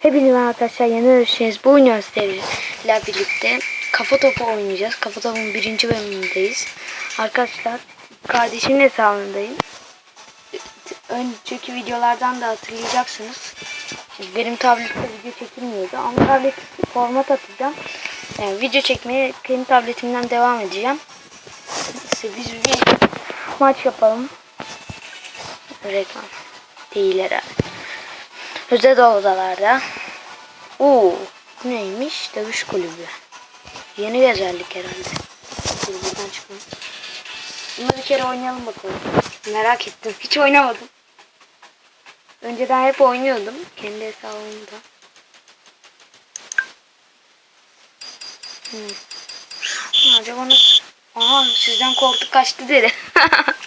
Hepinize arkadaşlar yeni görüşeceğiz. Bu üniversiteyle birlikte kafa topu oynayacağız. Kafa topun birinci bölümündeyiz. Arkadaşlar kardeşimin hesabındayım. Önceki videolardan da hatırlayacaksınız. Şimdi benim tablette video çekilmiyordu ama tablet format atacağım. Yani video çekmeye kendi tabletimden devam edeceğim. İşte biz bir maç yapalım. Reklam değil herhalde. Özel odalarda. Oo, bu neymiş? Dövüş kulübü. Yeni güzellik herhalde. Dur buradan çıkalım. Bunu bir kere oynayalım bakalım. Merak ettim. Hiç oynamadım. Önceden hep oynuyordum. Kendi hesabımda. Hmm. Acaba nasıl? Aha sizden korktu kaçtı dedi.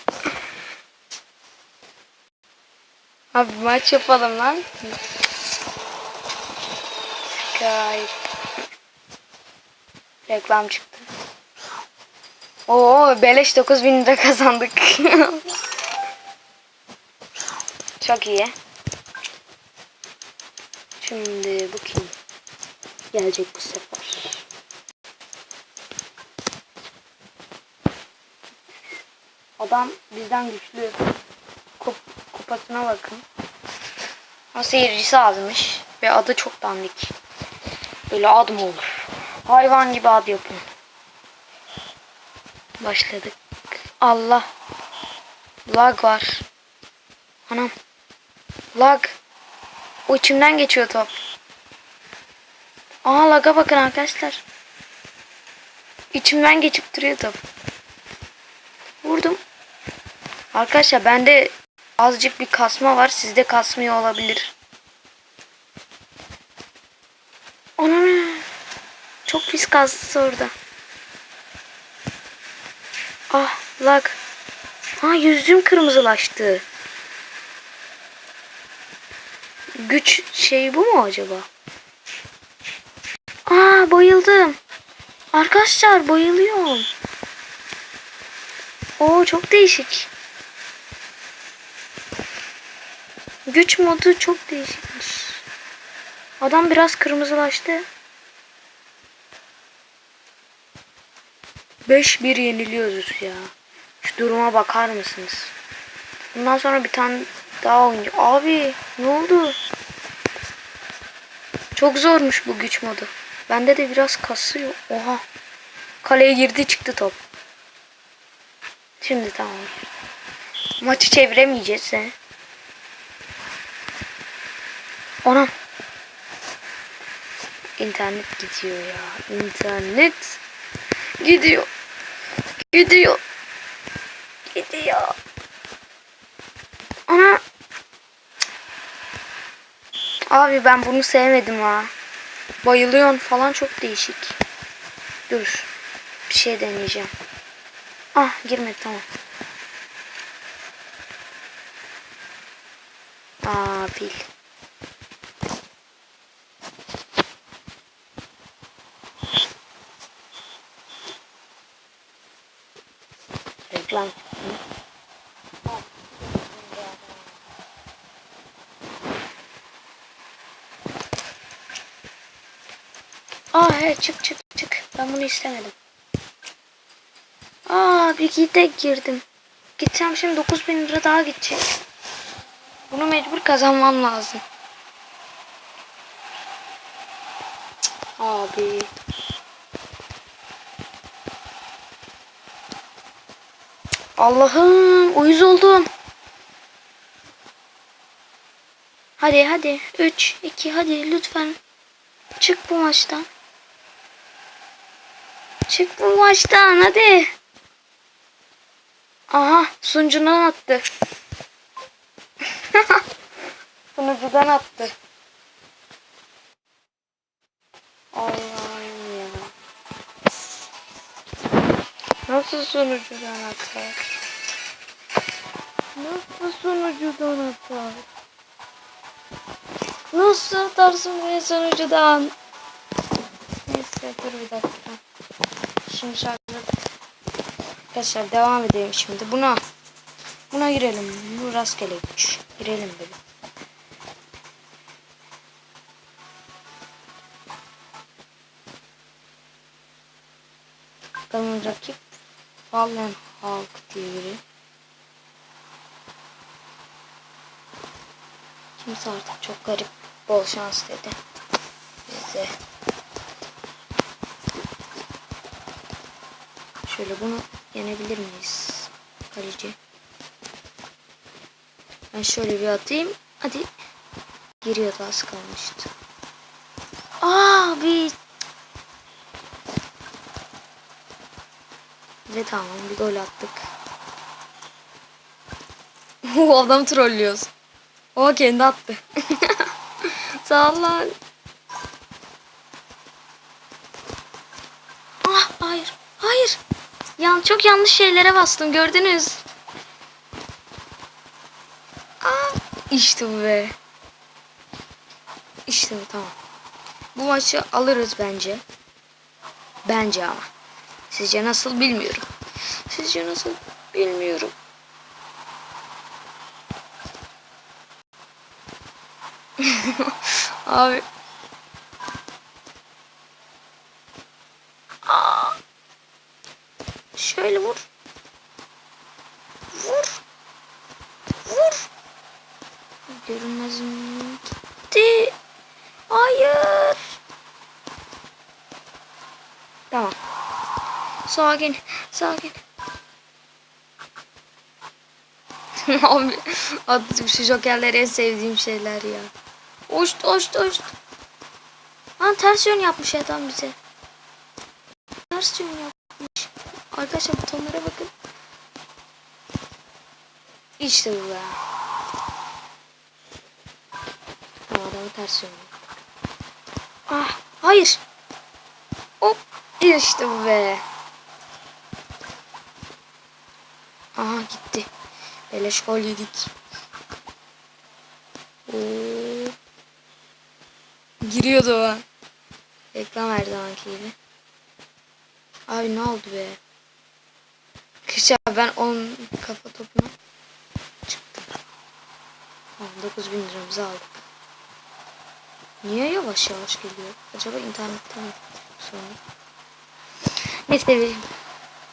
Abi maç yapalım lan. Skype. Reklam çıktı. Oo beleş 9000 lira kazandık. Çok iyi. Şimdi bu kim? Gelecek bu sefer. Adam bizden güçlü. Kup, kupasına bakın. Ama seyircisi azmış. Ve adı çok dandik. Böyle ad mı olur? Hayvan gibi ad yapın. Başladık. Allah. Lag var. Anam. Lag. O içimden geçiyor top. Aa laga bakın arkadaşlar. İçimden geçip duruyor top. Vurdum. Arkadaşlar bende azıcık bir kasma var. Sizde kasmıyor olabilir. Ona Çok pis kastı orada. Ah lag. Ha yüzüm kırmızılaştı. Güç şey bu mu acaba? Aa bayıldım. Arkadaşlar bayılıyorum. Oo çok değişik. Güç modu çok değişikmiş. Adam biraz kırmızılaştı. 5-1 yeniliyoruz ya. Şu duruma bakar mısınız? Bundan sonra bir tane daha oynayacağım. Abi ne oldu? Çok zormuş bu güç modu. Bende de biraz kasıyor. Oha. Kaleye girdi çıktı top. Şimdi tamam. Maçı çeviremeyeceğiz he. Anam. İnternet gidiyor ya. İnternet gidiyor. Gidiyor. Gidiyor. Ana. Abi ben bunu sevmedim ha. Bayılıyorsun falan çok değişik. Dur. Bir şey deneyeceğim. Ah girmedi tamam. Aa pil. Reklam. Aa evet çık çık çık. Ben bunu istemedim. Aa bir gide girdim. Gitsem şimdi 9000 lira daha gidecek. Bunu mecbur kazanmam lazım. Abi. Allah'ım uyuz oldum. Hadi hadi 3 2 hadi lütfen. Çık bu maçtan. Çık bu maçtan hadi. Aha sunucudan attı. Sunucudan attı. Allah'ım Nasıl sunucudan atar? Nasıl sunucudan atar? Nasıl atarsın beni sunucudan? Neyse dur bir dakika. Şimdi şarjladık. Arkadaşlar devam edelim şimdi. Buna buna girelim. Bu rastgele güç. Girelim böyle. Bakalım rakip Fallen Hulk diye biri. Kimse artık çok garip bol şans dedi. Bize. Şöyle bunu yenebilir miyiz? Kaleci. Ben şöyle bir atayım. Hadi. Giriyordu az kalmıştı. Aa bir Ve tamam bir gol attık. O adam trollüyoruz. O kendi attı. Sağ ol lan. Ah hayır. Hayır. Yan çok yanlış şeylere bastım gördünüz. Aa, işte bu be. İşte bu tamam. Bu maçı alırız bence. Bence ama. Sizce nasıl bilmiyorum. Sizce nasıl bilmiyorum. Abi. Aa. Şöyle vur. Vur. Vur. Görünmezim gitti. Hayır. Tamam. Sakin. Sakin. Abi artık şu jokerler en sevdiğim şeyler ya. Hoşt hoşt hoşt. Lan ters yön yapmış adam bize. Ters yön yapmış. Arkadaşlar butonlara bakın. İşte bu ya. Tamam adamı ters yön. Ah hayır. Hop işte bu be. Aha gitti. Beleş gol yedik. Oo. Giriyordu o. Reklam her zamanki gibi. Abi ne oldu be? Kış abi ben 10 kafa topuna çıktım. Tamam 9000 liramızı aldık. Niye yavaş yavaş geliyor? Acaba internetten mi sonra? Neyse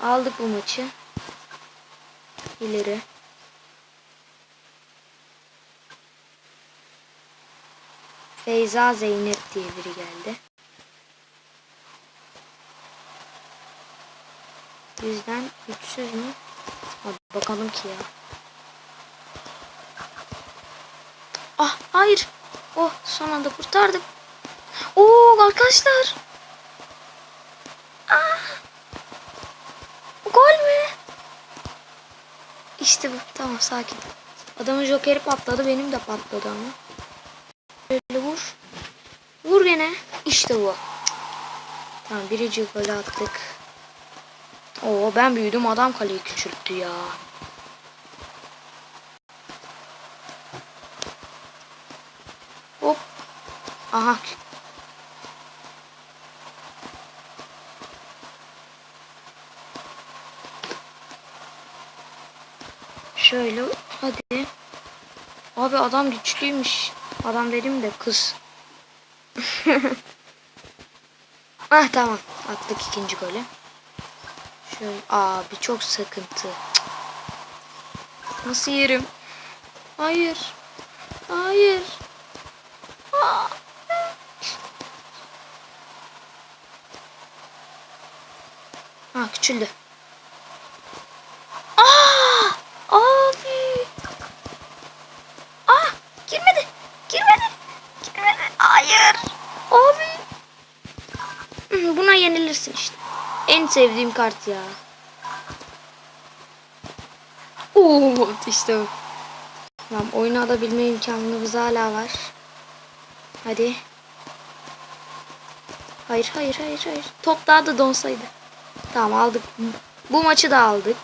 aldık bu maçı. İleri. Feyza Zeynep diye biri geldi. Bizden güçsüz mü? Hadi bakalım ki ya. Ah hayır. Oh son anda kurtardık. Oo arkadaşlar. Ah. Gol mü? İşte bu. Tamam sakin. Adamın jokeri patladı. Benim de patladı ama. Böyle vur. Vur gene. İşte bu. Tamam birinci golü attık. Oo ben büyüdüm adam kaleyi küçülttü ya. Hop. Aha. Şöyle hadi. Abi adam güçlüymüş. Adam dedim de kız. ah tamam. Attık ikinci golü. Şöyle abi çok sıkıntı. Nasıl yerim? Hayır. Hayır. Aa. Ha küçüldü. Aa! Abi. Ah! Girmedi. Girmedi. Girmedi. Hayır. Abi. Hı, Buna yenilirsin işte. En sevdiğim kart ya. Oo işte bu. Tamam oyunu alabilme imkanımız hala var. Hadi. Hayır hayır hayır hayır. Top daha da donsaydı. Tamam aldık. Bu maçı da aldık.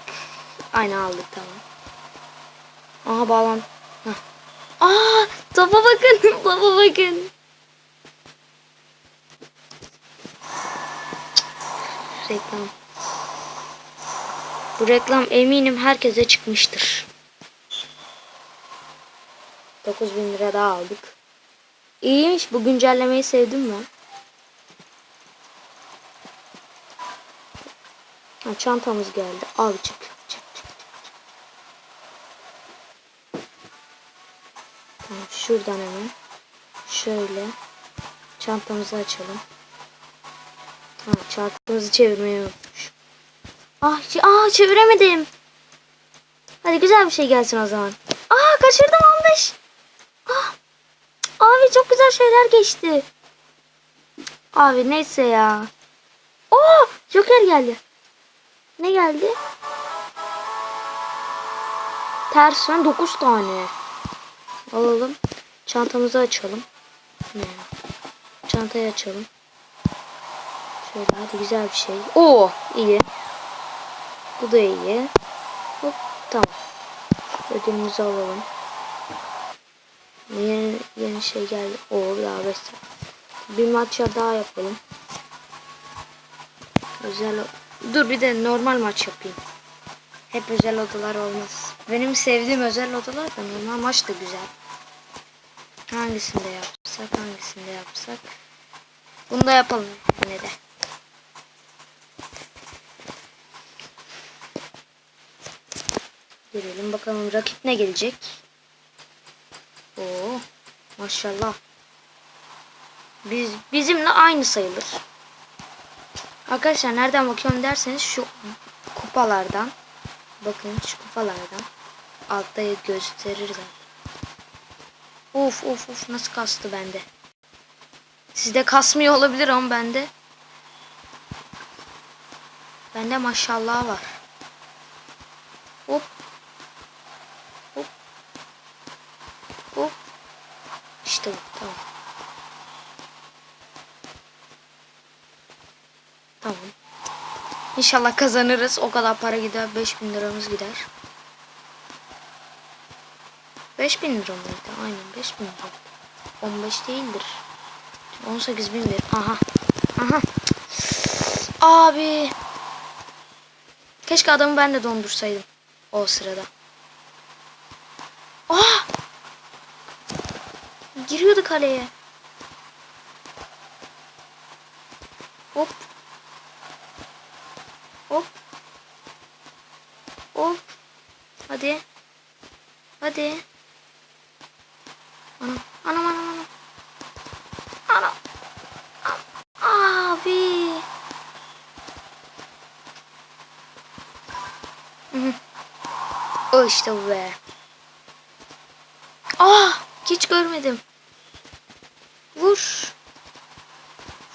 Aynı aldık tamam. Aha bağlan. Heh. Aa topa bakın. topa bakın. Reklam. Bu reklam eminim herkese çıkmıştır. 9000 lira daha aldık. İyiymiş. Bu güncellemeyi sevdim mi? Ha, çantamız geldi. Çık. çık. Tamam şuradan hemen. Şöyle. Çantamızı açalım. Ha, çantamızı çevirmeyi unutmuş. Ah, aa çeviremedim. Hadi güzel bir şey gelsin o zaman. Aa kaçırdım 15. Ah. Abi çok güzel şeyler geçti. Abi neyse ya. Oo Joker geldi. Ne geldi? Tersen 9 tane. Alalım. Çantamızı açalım. Ne? Çantayı açalım. Şöyle hadi güzel bir şey. Oo iyi. Bu da iyi. Hop tamam. Ödülümüzü alalım. Yeni, yeni şey geldi. Oo daha 5 Bir maç daha yapalım. Özel Dur bir de normal maç yapayım. Hep özel odalar olmaz. Benim sevdiğim özel odalar da normal maç da güzel. Hangisinde yapsak, hangisinde yapsak. Bunu da yapalım yine de. Görelim bakalım rakip ne gelecek. Oo, maşallah. Biz bizimle aynı sayılır. Arkadaşlar nereden bakıyorum derseniz şu kupalardan. Bakın şu kupalardan. Altta gösterir zaten. Of of of nasıl kastı bende. Sizde kasmıyor olabilir ama bende. Bende maşallah var. Hop. Hop. Hop. İşte bu tamam. Tamam. İnşallah kazanırız. O kadar para gider. 5000 liramız gider. 5000 lira mıydı? Aynen 5000 lira. 15 değildir. 18 bin lira. Aha. Aha. Abi. Keşke adamı ben de dondursaydım. O sırada. Ah! Giriyordu kaleye. Hop. Hop. Hop. Hadi. Hadi. Anam. Anam anam anam. Anam. Abi. Hı. O işte bu be. Ah hiç görmedim. Vur.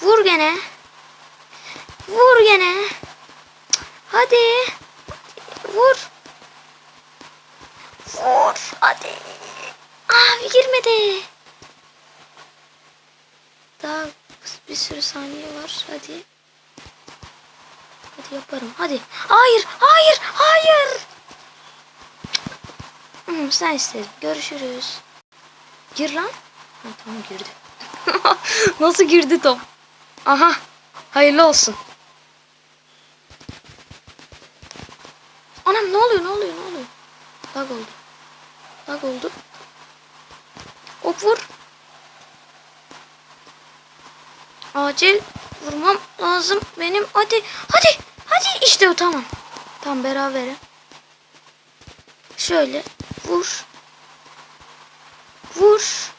Vur gene. Vur gene. Hadi. Vur. Vur. Hadi. Abi girmedi. Daha bir sürü saniye var. Hadi. Yaparım. Hadi. Hayır. Hayır. Hayır. Hmm, sen istedin. Görüşürüz. Gir lan. Ha, tamam girdi. Nasıl girdi top? Aha. Hayırlı olsun. Anam ne oluyor ne oluyor ne oluyor? Lag oldu. Lag oldu. Hop vur. Acil vurmam lazım benim. Hadi hadi hadi işte o tamam. Tam berabere. Şöyle vur. Vur.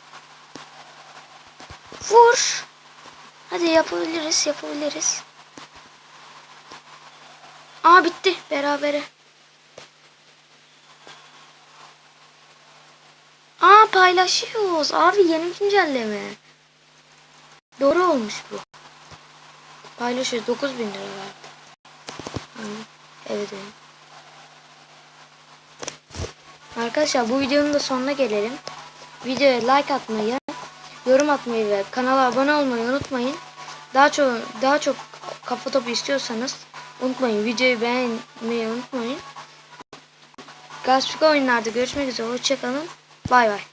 Vur. Hadi yapabiliriz yapabiliriz. Aa bitti berabere. Aa paylaşıyoruz. Abi yeni güncelleme. Doğru olmuş bu. Paylaşıyoruz. 9000 lira verdi. Evet evet. Arkadaşlar bu videonun da sonuna gelelim. Videoya like atmayı, yorum atmayı ve kanala abone olmayı unutmayın. Daha çok daha çok kafa topu istiyorsanız unutmayın. Videoyu beğenmeyi unutmayın. Gaspika oyunlarda görüşmek üzere. Hoşçakalın. Bay bay.